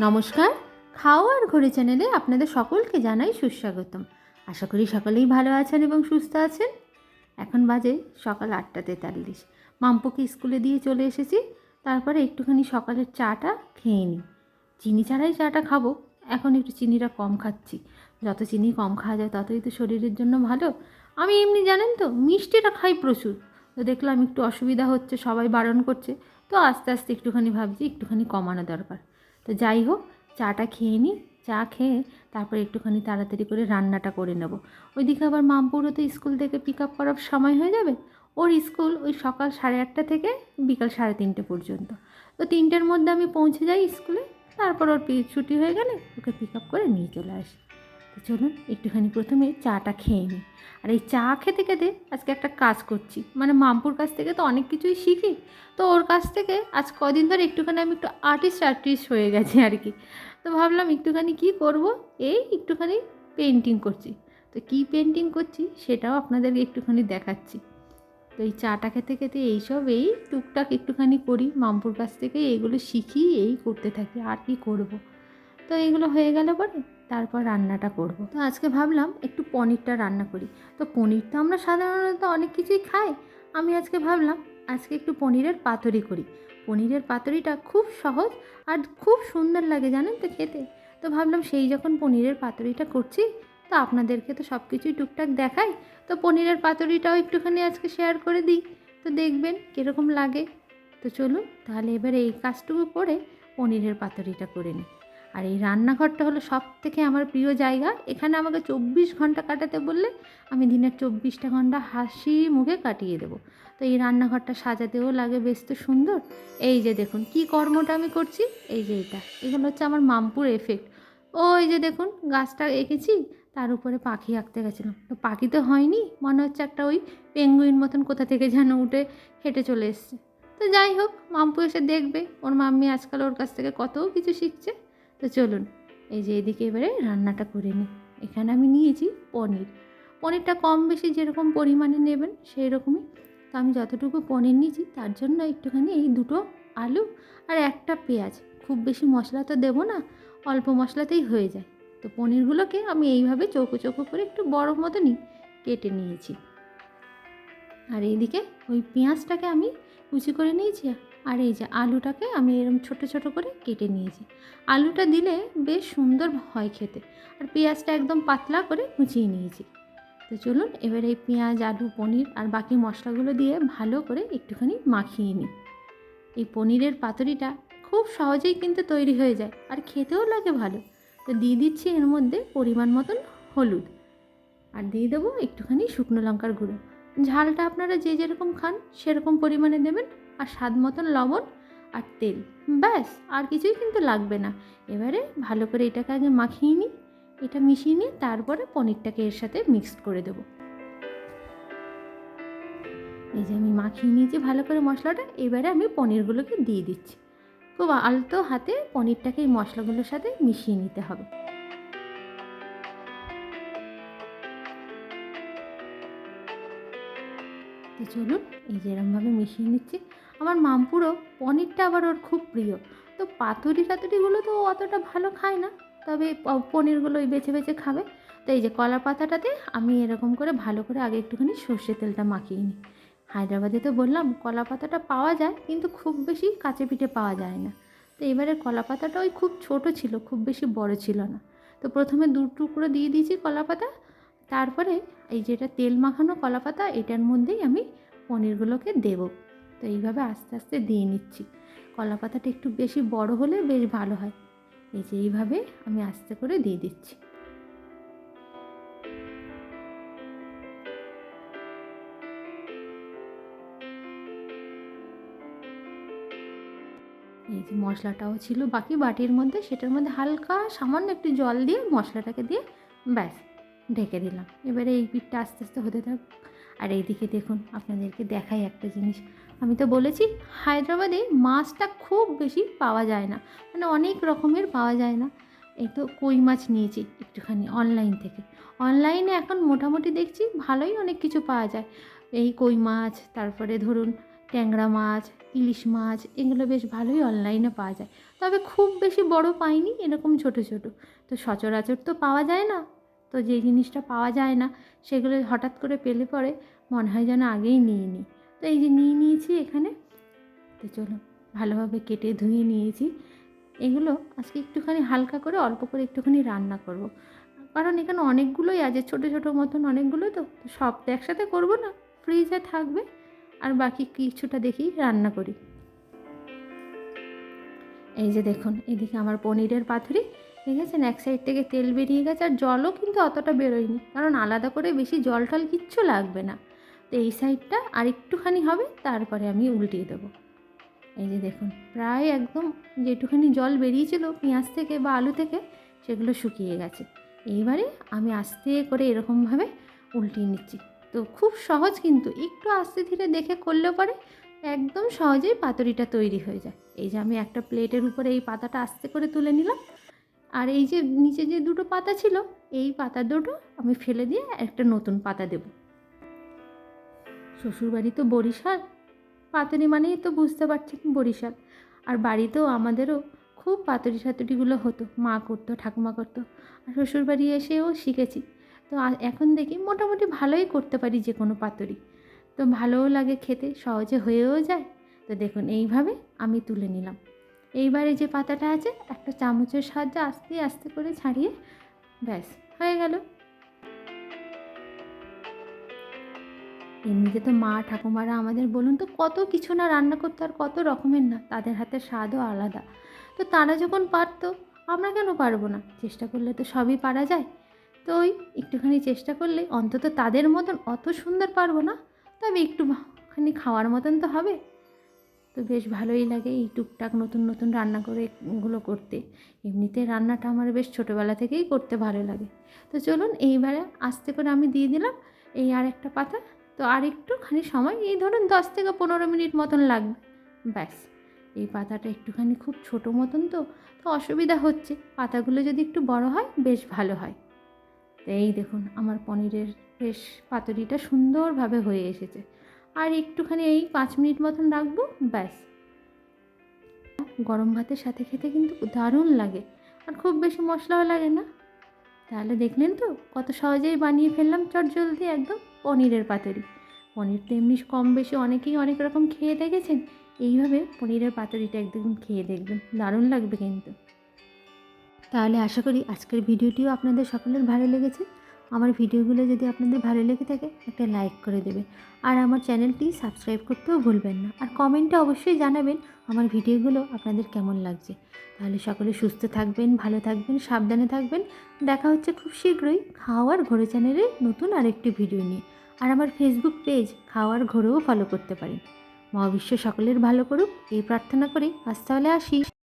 নমস্কার, খাও আর ঘড়ি চ্যানেলে আপনাদের সকলকে জানাই সুস্বাগতম। আশা করি সকলেই ভালো আছেন এবং সুস্থ আছেন। এখন বাজে সকাল আটটা তেতাল্লিশ। মাম্পুকে স্কুলে দিয়ে চলে এসেছি, তারপরে একটুখানি সকালের চাটা খেয়ে নিই। চিনি ছাড়াই চাটা খাব, এখন একটু চিনিটা কম খাচ্ছি। যত চিনি কম খাওয়া যায় ততই তো শরীরের জন্য ভালো। আমি এমনি জানেন তো, মিষ্টিটা খাই প্রচুর। তো দেখলাম একটু অসুবিধা হচ্ছে, সবাই বারণ করছে। তো আস্তে আস্তে একটুখানি ভাবছি, একটুখানি কমানো দরকার। তো যাই হোক, চাটা খেয়ে নিই, চা খেয়ে তারপর একটুখানি তাড়াতাড়ি করে রান্নাটা করে নেব। ওইদিকে আবার মামপুরও তো স্কুল থেকে পিক আপ করার সময় হয়ে যাবে। ওর স্কুল ওই সকাল সাড়ে আটটা থেকে বিকাল সাড়ে তিনটে পর্যন্ত। তো তিনটের মধ্যে আমি পৌঁছে যাই স্কুলে, তারপর ওর ছুটি হয়ে গেলে ওকে পিক আপ করে নিয়ে চলে আসি। তো চলুন একটুখানি প্রথমে চাটা খেয়ে নিই। আর এই চা খেতে খেতে আজকে একটা কাজ করছি। মানে মামপুর কাছ থেকে তো অনেক কিছুই শিখি। তো ওর কাছ থেকে আজ কদিন ধরে একটুখানি আমি একটু আর্টিস্ট আর্টিস্ট হয়ে গেছি আর কি। তো ভাবলাম একটুখানি কি করব? এই একটুখানি পেন্টিং করছি। তো কি পেন্টিং করছি সেটাও আপনাদেরকে একটুখানি দেখাচ্ছি। তো এই চাটা খেতে খেতে এইসব এই টুকটাক একটুখানি করি। মামপুর কাছ থেকে এইগুলো শিখি, এই করতে থাকি। আর কি করব। তো এইগুলো হয়ে গেল পরে তারপর রান্নাটা করব। তো আজকে ভাবলাম একটু পনিরটা রান্না করি। তো পনির তো আমরা সাধারণত অনেক কিছুই খাই। আমি আজকে ভাবলাম আজকে একটু পনিরের পাতুরি করি। পনিরের পাতুরিটা খুব সহজ আর খুব সুন্দর লাগে জানেন তো খেতে। তো ভাবলাম সেই যখন পনিরের পাতুরিটা করছি, তো আপনাদেরকে তো সব কিছুই টুকটাক দেখাই। তো পনিরের পাতুরিটাও একটুখানি আজকে শেয়ার করে দিই। তো দেখবেন কীরকম লাগে। তো চলুন তাহলে এবার এই কাজটুকু করে পনিরের পাতুরিটা করে নিই। আর এই রান্নাঘরটা হলো সব থেকে আমার প্রিয় জায়গা। এখানে আমাকে চব্বিশ ঘণ্টা কাটাতে বললে আমি দিনের চব্বিশটা ঘণ্টা হাসি মুখে কাটিয়ে দেবো। তো এই রান্নাঘরটা সাজাতেও লাগে, বেশ তো সুন্দর। এই যে দেখুন, কি কর্মটা আমি করছি? এই যে এটা। এগুলো হচ্ছে আমার মামপুর এফেক্ট ও এই যে দেখুন, গাছটা এঁকেছি, তার উপরে পাখি আঁকতে গেছিলাম। তো পাখি তো হয়নি, মনে হচ্ছে একটা ওই পেঙ্গুইন মতন কোথা থেকে যেন উঠে হেঁটে চলে এসছে। তো যাই হোক, মাম্পু এসে দেখবে। ওর মাম্মি আজকাল ওর কাছ থেকে কত কিছু শিখছে। তো চলুন, এই যে এদিকে এবারে রান্নাটা করে নিই। এখানে আমি নিয়েছি পনির। পনিরটা কম বেশি যেরকম পরিমাণে নেবেন সেই রকমই তো আমি যতটুকু পনির নিয়েছি তার জন্য একটুখানি এই দুটো আলু আর একটা পেঁয়াজ। খুব বেশি মশলা তো দেবো না, অল্প মশলাতেই হয়ে যায়। তো পনিরগুলোকে আমি এইভাবে চৌকো চৌকো করে একটু বড় মতনই কেটে নিয়েছি। আর এইদিকে ওই পেঁয়াজটাকে আমি কুচি করে নিয়েছি আর এই যে আলুটাকে আমি এরকম ছোট ছোট করে কেটে নিয়েছি। আলুটা দিলে বেশ সুন্দর হয় খেতে। আর পেঁয়াজটা একদম পাতলা করে কুচিয়ে নিয়েছি। তো চলুন এবার এই পেঁয়াজ, আলু, পনির আর বাকি মশলাগুলো দিয়ে ভালো করে একটুখানি মাখিয়ে নিই। এই পনিরের পাতুরিটা খুব সহজেই কিন্তু তৈরি হয়ে যায় আর খেতেও লাগে ভালো। তো দিয়ে দিচ্ছি এর মধ্যে পরিমাণ মতন হলুদ। আর দিয়ে দেবো একটুখানি শুকনো লঙ্কার গুঁড়ো। ঝালটা আপনারা যে যেরকম খান সেরকম পরিমাণে দেবেন। আর স্বাদ মতন লবণ আর তেল। ব্যাস, আর কিছুই কিন্তু লাগবে না। এবারে ভালো করে এটাকে আগে মাখিয়ে নিই, এটা মিশিয়ে নিয়ে তারপরে পনিরটাকে এর সাথে মিক্সড করে দেবো। এই যে আমি মাখিয়ে নিয়েছি ভালো করে মশলাটা, এবারে আমি পনিরগুলোকে দিয়ে দিচ্ছি। খুব আলতো হাতে পনিরটাকে এই মশলাগুলোর সাথে মিশিয়ে নিতে হবে। তো চলুন এই যে মিশিয়ে নিচ্ছি। আমার মামপুরও পনিরটা আবার ওর খুব প্রিয়। তো পাতুরি টাতুরিগুলো তো অতটা ভালো খায় না, তবে পনিরগুলো ওই বেছে বেছে খাবে। তো এই যে কলা পাতাটাতে আমি এরকম করে ভালো করে আগে একটুখানি সর্ষে তেলটা মাখিয়ে নিই। হায়দ্রাবাদে তো বললাম কলা পাতাটা পাওয়া যায়, কিন্তু খুব বেশি কাঁচে পিঠে পাওয়া যায় না। তো এবারে কলা পাতাটা ওই খুব ছোট ছিল, খুব বেশি বড় ছিল না। তো প্রথমে দু টুকরো দিয়ে দিয়েছি কলা পাতা তারপরে এই যেটা তেল মাখানো কলা পাতা এটার মধ্যেই আমি পনিরগুলোকে দেব। তো এইভাবে আস্তে আস্তে দিয়ে নিচ্ছি। কলা পাতাটা একটু বেশি বড় হলে বেশ ভালো হয়। এই যে এইভাবে আমি আস্তে করে দিয়ে দিচ্ছি। এই যে মশলাটাও ছিল বাকি, বাটির মধ্যে সেটার মধ্যে হালকা সামান্য একটু জল দিয়ে মশলাটাকে দিয়ে ব্যাস। ঢেকে দিলাম। এবারে এই পিঠটা আস্তে আস্তে হতে থাক। আর এইদিকে দেখুন, আপনাদেরকে দেখাই একটা জিনিস। আমি তো বলেছি, হায়দ্রাবাদে মাছটা খুব বেশি পাওয়া যায় না। মানে অনেক রকমের পাওয়া যায় না। এই তো কই মাছ নিয়েছি একটুখানি অনলাইন থেকে। অনলাইনে এখন মোটামুটি দেখছি ভালোই অনেক কিছু পাওয়া যায়। এই কই মাছ, তারপরে ধরুন ট্যাংরা মাছ, ইলিশ মাছ, এগুলো বেশ ভালোই অনলাইনে পাওয়া যায়। তবে খুব বেশি বড় পাইনি, এরকম ছোট ছোট। তো সচরাচর তো পাওয়া যায় না। তো যে জিনিসটা পাওয়া যায় না, সেগুলো হঠাৎ করে পেলে পরে মনে হয় যেন আগেই নিয়ে নিই। তো এই যে নিয়ে নিয়েছি এখানে, তো চলো ভালোভাবে কেটে ধুয়ে নিয়েছি। এগুলো আজকে একটুখানি হালকা করে অল্প করে একটুখানি রান্না করব। কারণ এখানে অনেকগুলোই আছে, ছোটো ছোটো মতন অনেকগুলো তো সব তো একসাথে করব না, ফ্রিজে থাকবে। আর বাকি কিছুটা দেখি রান্না করি। এই যে দেখুন, এদিকে আমার পনিরের পাথরি দেখেছেন? এক সাইড থেকে তেল বেরিয়ে গেছে আর জলও কিন্তু অতটা বেরোয়নি। কারণ আলাদা করে বেশি জল টল কিচ্ছু লাগবে না। তো এই সাইডটা আর একটুখানি হবে, তারপরে আমি উল্টিয়ে দেবো। এই যে দেখুন, প্রায় একদম যেটুখানি জল বেরিয়েছিল, পেঁয়াজ থেকে বা আলু থেকে, সেগুলো শুকিয়ে গেছে। এইবারে আমি আস্তে করে এরকমভাবে উল্টিয়ে নিচ্ছি। তো খুব সহজ কিন্তু, একটু আস্তে ধীরে দেখে করলে পরে একদম সহজেই পাতুরিটা তৈরি হয়ে যায়। এই যে আমি একটা প্লেটের উপরে এই পাতাটা আস্তে করে তুলে নিলাম। আর এই যে নিচে যে দুটো পাতা ছিল, এই পাতা দুটো আমি ফেলে দিয়ে একটা নতুন পাতা দেব। শ্বশুরবাড়ি তো বরিশাল, পাতুরি মানেই তো বুঝতে পারছেন বরিশাল। আর বাড়িতেও আমাদেরও খুব পাতুরি সাতুরিগুলো হতো, মা করতো, ঠাকুমা করতো, আর শ্বশুরবাড়ি এসেও শিখেছি। তো এখন দেখি মোটামুটি ভালোই করতে পারি যে কোনো পাতুরি। তো ভালোও লাগে খেতে, সহজে হয়েও যায়। তো দেখুন, এইভাবে আমি তুলে নিলাম। এইবারে যে পাতাটা আছে, একটা চামচের সাহায্যে আস্তে আস্তে করে ছাড়িয়ে ব্যাস, হয়ে গেল। এমনিতে তো মা, ঠাকুমারা আমাদের বলুন তো, কত কিছু না রান্না করতো আর কত রকমের না, তাদের হাতের স্বাদও আলাদা। তো তারা যখন পারতো, আমরা কেন পারব না? চেষ্টা করলে তো সবই পারা যায়। তো ওই একটুখানি চেষ্টা করলে অন্তত তাদের মতন অত সুন্দর পারব না, তবে একটুখানি খাওয়ার মতন তো হবে। তো বেশ ভালোই লাগে এই টুকটাক নতুন নতুন রান্না করে এগুলো করতে। এমনিতে রান্নাটা আমার বেশ ছোটোবেলা থেকেই করতে ভালো লাগে। তো চলুন এইবারে আস্তে করে আমি দিয়ে দিলাম এই আর একটা পাতা। তো আর একটুখানি সময়, এই ধরুন দশ থেকে পনেরো মিনিট মতন লাগবে। ব্যাস, এই পাতাটা একটুখানি খুব ছোটো মতন তো তো অসুবিধা হচ্ছে। পাতাগুলো যদি একটু বড় হয়, বেশ ভালো হয়। তো এই দেখুন, আমার পনিরের বেশ পাতুরিটা সুন্দরভাবে হয়ে এসেছে। আর একটুখানি এই পাঁচ মিনিট মতন রাখব, ব্যাস। গরম ভাতের সাথে খেতে কিন্তু দারুণ লাগে, আর খুব বেশি মশলাও লাগে না। তাহলে দেখলেন তো, কত সহজেই বানিয়ে ফেললাম চট জলদি একদম পনিরের পাতুরি। পনির তো এমনি কম বেশি অনেকেই অনেক রকম খেয়ে দেখেছেন, এইভাবে পনিরের পাতুরিটা একদম খেয়ে দেখবেন, দারুণ লাগবে কিন্তু। তাহলে আশা করি আজকের ভিডিওটিও আপনাদের সকলের ভালো লেগেছে। আমার ভিডিওগুলো যদি আপনাদের ভালো লেগে থাকে, একটা লাইক করে দেবে। আর আমার চ্যানেলটি সাবস্ক্রাইব করতেও ভুলবেন না। আর কমেন্টে অবশ্যই জানাবেন আমার ভিডিওগুলো আপনাদের কেমন লাগছে। তাহলে সকলে সুস্থ থাকবেন, ভালো থাকবেন, সাবধানে থাকবেন। দেখা হচ্ছে খুব শীঘ্রই খাওয়ার ঘোরে চ্যানেলে নতুন আরেকটি ভিডিও নিয়ে। আর আমার ফেসবুক পেজ খাওয়ার ঘোরেও ফলো করতে পারেন। মহাবিশ্ব সকলের ভালো করুক, এই প্রার্থনা করে আজ তাহলে আসি।